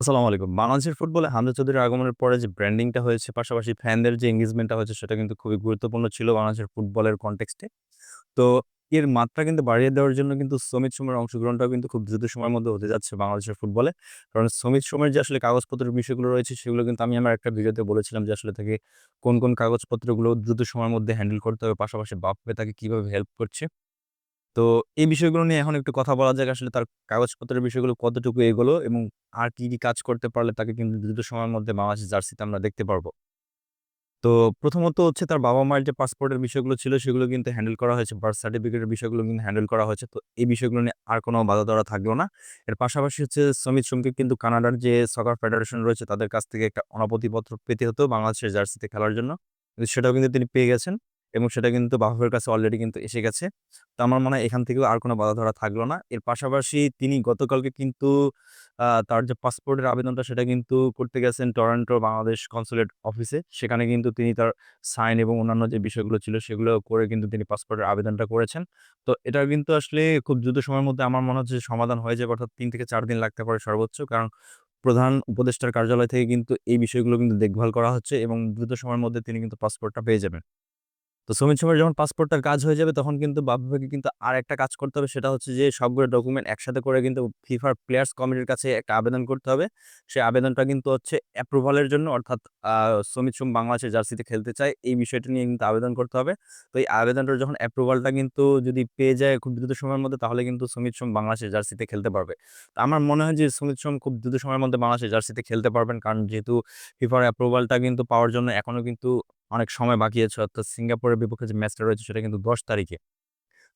আসসালামু আলাইকুম। বাংলাদেশের ফুটবলে হামজা চৌধুরীর আগমনের পরে যে ব্র্যান্ডিংটা হয়েছে, পাশাপাশি ফ্যানদের যে এঙ্গেজমেন্টটা হয়েছে, সেটা কিন্তু খুবই গুরুত্বপূর্ণ ছিল বাংলাদেশের ফুটবলের কনটেক্সটে। তো এর মাত্রা কিন্তু বাড়িয়ে দেওয়ার জন্য কিন্তু সমিত সোমের অংশগ্রহণটাও কিন্তু খুব দ্রুত সময়ের মধ্যে হতে যাচ্ছে বাংলাদেশের ফুটবলে। কারণ সমিত সোমের যে আসলে কাগজপত্রের বিষয়গুলো রয়েছে, সেগুলো কিন্তু আমি আমার একটা ভিডিওতে বলেছিলাম যে আসলে তাকে কোন, কোন কাগজপত্রগুলো দ্রুত সময়ের মধ্যে হ্যান্ডেল করতে হবে, পাশাপাশি বাফুফে তাকে কীভাবে হেল্প করছে। তো এই বিষয়গুলো নিয়ে এখন একটু কথা বলা যাক আসলে তার কাগজপত্রের বিষয়গুলো কতটুকু এগোলো এবং আর কি, কি কাজ করতে পারলে তাকে কিন্তু দ্রুত সময়ের মধ্যে বাংলাদেশ জার্সিতে আমরা দেখতে পারব। তো প্রথমত হচ্ছে তার বাবা-মায়ের যে পাসপোর্টের বিষয়গুলো ছিল সেগুলো কিন্তু হ্যান্ডেল করা হয়েছে। বার্থ সার্টিফিকেটের বিষয়গুলো কিন্তু হ্যান্ডেল করা হয়েছে। তো এই বিষয়গুলো নিয়ে আর কোনো বাধা ধরা থাকল না। এর পাশাপাশি হচ্ছে সমিত সোমকে কিন্তু কানাডার যে সকার ফেডারেশন রয়েছে তাদের কাছ থেকে একটা অনাপত্তিপত্র পেতে হতো বাংলাদেশের জার্সিতে খেলার জন্য। কিন্তু সেটাও কিন্তু তিনি পেয়ে গেছেন এবং সেটা কিন্তু বাফুফের কাছে অলরেডি কিন্তু এসে গেছে। তো আমার মনে হয় এখান থেকেও আর কোনো বাধা ধরা থাকল না। এর পাশাপাশি তিনি গতকালকে কিন্তু তার যে পাসপোর্টের আবেদনটা সেটা কিন্তু করতে গেছেন টরন্টো বাংলাদেশ কনসুলেট অফিসে। সেখানে কিন্তু তিনি তার সাইন এবং অন্যান্য যে বিষয়গুলো ছিল সেগুলো করে কিন্তু তিনি পাসপোর্টের আবেদনটা করেছেন। তো এটা কিন্তু আসলে খুব দ্রুত সময়ের মধ্যে আমার মনে হচ্ছে সমাধান হয়ে যাবে অর্থাৎ তিন থেকে চার দিন লাগতে পারে সর্বোচ্চ। কারণ প্রধান উপদেষ্টার কার্যালয় থেকে কিন্তু এই বিষয়গুলো কিন্তু দেখভাল করা হচ্ছে এবং দ্রুত সময়ের মধ্যে তিনি কিন্তু পাসপোর্টটা পেয়ে যাবেন। তো সমিত সোমের যখন পাসপোর্টটার কাজ হয়ে যাবে, তখন কিন্তু বাফুফেকে কিন্তু আরেকটা কাজ করতে হবে, সেটা হচ্ছে যে সবগুলো ডকুমেন্ট একসাথে করে কিন্তু ফিফার প্লেয়ার্স কমিটির কাছে একটা আবেদন করতে হবে। সেই আবেদনটা কিন্তু হচ্ছে অ্যাপ্রুভালের জন্য, অর্থাৎ সমিত সোম বাংলাদেশের জার্সিতে খেলতে চায়, এই বিষয়টা নিয়ে কিন্তু আবেদন করতে হবে। তো এই আবেদনটার যখন অ্যাপ্রুভালটা কিন্তু যদি পেয়ে যায় খুব দ্রুত সময়ের মধ্যে, তাহলে কিন্তু সমিত সোম বাংলাদেশের জার্সিতে খেলতে পারবে। তো আমার মনে হয় যে সমিত সোম খুব দ্রুত সময়ের মধ্যে বাংলাদেশের জার্সিতে খেলতে পারবেন। কারণ যেহেতু ফিফার অ্যাপ্রুভালটা কিন্তু পাওয়ার জন্য এখনও কিন্তু অনেক সময় বাকি আছে অর্থাৎ সিঙ্গাপুরের বিপক্ষে যে ম্যাচটা রয়েছে সেটা কিন্তু ১০ তারিখে।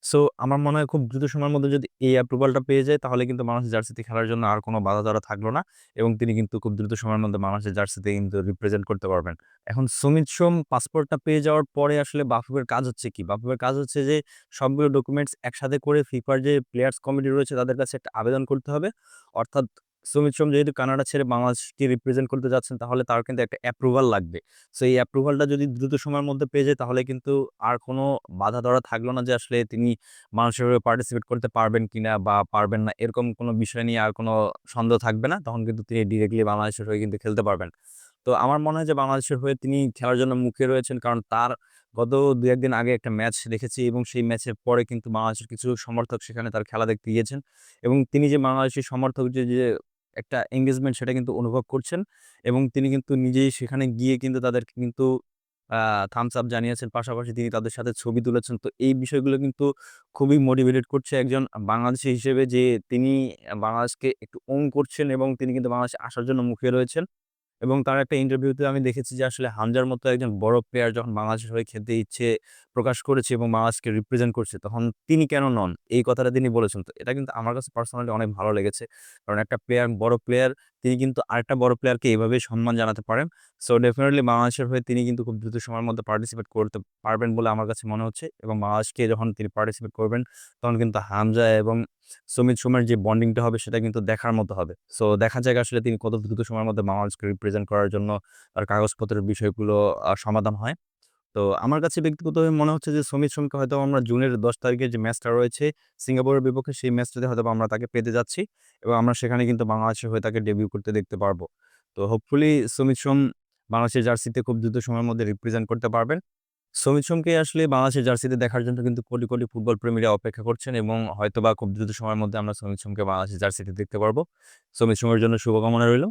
সো আমার মনে হয় খুব দ্রুত সময়ের মধ্যে যদি এই অ্যাপ্রুভালটা পেয়ে যায়, তাহলে কিন্তু বাংলাদেশ জার্সিতে খেলার জন্য আর কোনো বাধা ধরা থাকল না এবং তিনি কিন্তু খুব দ্রুত সময়ের মধ্যে মানুষের জার্সিতে কিন্তু রিপ্রেজেন্ট করতে পারবেন। এখন সুমিত সোম পাসপোর্টটা পেয়ে যাওয়ার পরে আসলে বাফুবের কাজ হচ্ছে কি? বাফুফের কাজ হচ্ছে যে সবগুলো ডকুমেন্টস একসাথে করে ফিফার যে প্লেয়ার্স কমিটি রয়েছে তাদের কাছে একটা আবেদন করতে হবে। অর্থাৎ সুমিত সোম যেহেতু কানাডা ছেড়ে বাংলাদেশকে রিপ্রেজেন্ট করতে যাচ্ছেন, তাহলে তার কিন্তু একটা অ্যাপ্রুভাল লাগবে। সো এই অ্যাপ্রুভালটা যদি দ্রুত সময়ের মধ্যে পেয়ে যায়, তাহলে কিন্তু আর কোনো বাধা ধরা থাকল না যে আসলে তিনি হয়ে পার্টিসিপেট করতে পারবেন কিনা বা পারবেন না, এরকম কোনো বিষয় নিয়ে আর কোনো সন্দেহ থাকবে না। তখন কিন্তু তিনি ডিরেক্টলি বাংলাদেশের হয়ে কিন্তু খেলতে পারবেন। তো আমার মনে হয় যে বাংলাদেশের হয়ে তিনি খেলার জন্য মুখে রয়েছেন। কারণ তার গত দু একদিন আগে একটা ম্যাচ দেখেছি এবং সেই ম্যাচের পরে কিন্তু বাংলাদেশের কিছু সমর্থক সেখানে তার খেলা দেখতে গিয়েছেন এবং তিনি যে বাংলাদেশের সমর্থক যে একটা এঙ্গেজমেন্ট সেটা কিন্তু অনুভব করছেন এবং তিনি কিন্তু নিজেই সেখানে গিয়ে কিন্তু তাদেরকে কিন্তু থামস আপ জানিয়েছেন। পাশাপাশি তিনি তাদের সাথে ছবি তুলেছেন। তো এই বিষয়গুলো কিন্তু খুবই মোটিভেটেড করছে একজন বাংলাদেশি হিসেবে যে তিনি বাংলাদেশকে একটু ওন করছেন এবং তিনি কিন্তু বাংলাদেশে আসার জন্য মুখিয়ে রয়েছেন। এবং তার একটা ইন্টারভিউতে আমি দেখেছি যে আসলে হামজার মতো একজন বড় প্লেয়ার যখন বাংলাদেশের হয়ে খেলতে ইচ্ছে প্রকাশ করেছে এবং বাংলাদেশকে রিপ্রেজেন্ট করছে, তখন তিনি কেন নন? এই কথাটা তিনি বলেছেন। তো এটা কিন্তু আমার কাছে পার্সোনালি অনেক ভালো লেগেছে। কারণ একটা প্লেয়ার বড় প্লেয়ার তিনি কিন্তু আরেকটা বড় প্লেয়ারকে এভাবেই সম্মান জানাতে পারেন। সো ডেফিনিটলি বাংলাদেশের হয়ে তিনি কিন্তু খুব দ্রুত সময়ের মধ্যে পার্টিসিপেট করতে পারবেন বলে আমার কাছে মনে হচ্ছে এবং বাংলাদেশকে যখন তিনি পার্টিসিপেট করবেন, তখন কিন্তু হামজা এবং সুমিত সোমের যে বন্ডিংটা হবে সেটা কিন্তু দেখার মতো হবে। সো দেখা যাক আসলে তিনি কত দ্রুত সময়ের মধ্যে বাংলাদেশকে রিপ্রেজেন্ট করার জন্য তার কাগজপত্রের বিষয়গুলো সমাধান হয়। তো আমার কাছে ব্যক্তিগতভাবে মনে হচ্ছে যে সমিত সোমকে হয়তো আমরা জুনের ১০ তারিখে যে ম্যাচটা রয়েছে সিঙ্গাপুরের বিপক্ষে সেই ম্যাচটাতে হয়তো আমরা তাকে পেতে যাচ্ছি এবং আমরা সেখানে কিন্তু বাংলাদেশের হয়ে তাকে ডেবিউ করতে দেখতে পারব। তো হোপফুলি সমিত সোম বাংলাদেশের জার্সিতে খুব দ্রুত সময়ের মধ্যে রিপ্রেজেন্ট করতে পারবেন। সমিত সোমকে আসলে বাংলাদেশের জার্সিতে দেখার জন্য কিন্তু কোটি, কোটি ফুটবল প্রেমীরা অপেক্ষা করছেন এবং হয়তোবা খুব দ্রুত সময়ের মধ্যে আমরা সমিত সোমকে বাংলাদেশের জার্সিতে দেখতে পারব। সমিত সোমের জন্য শুভকামনা রইল।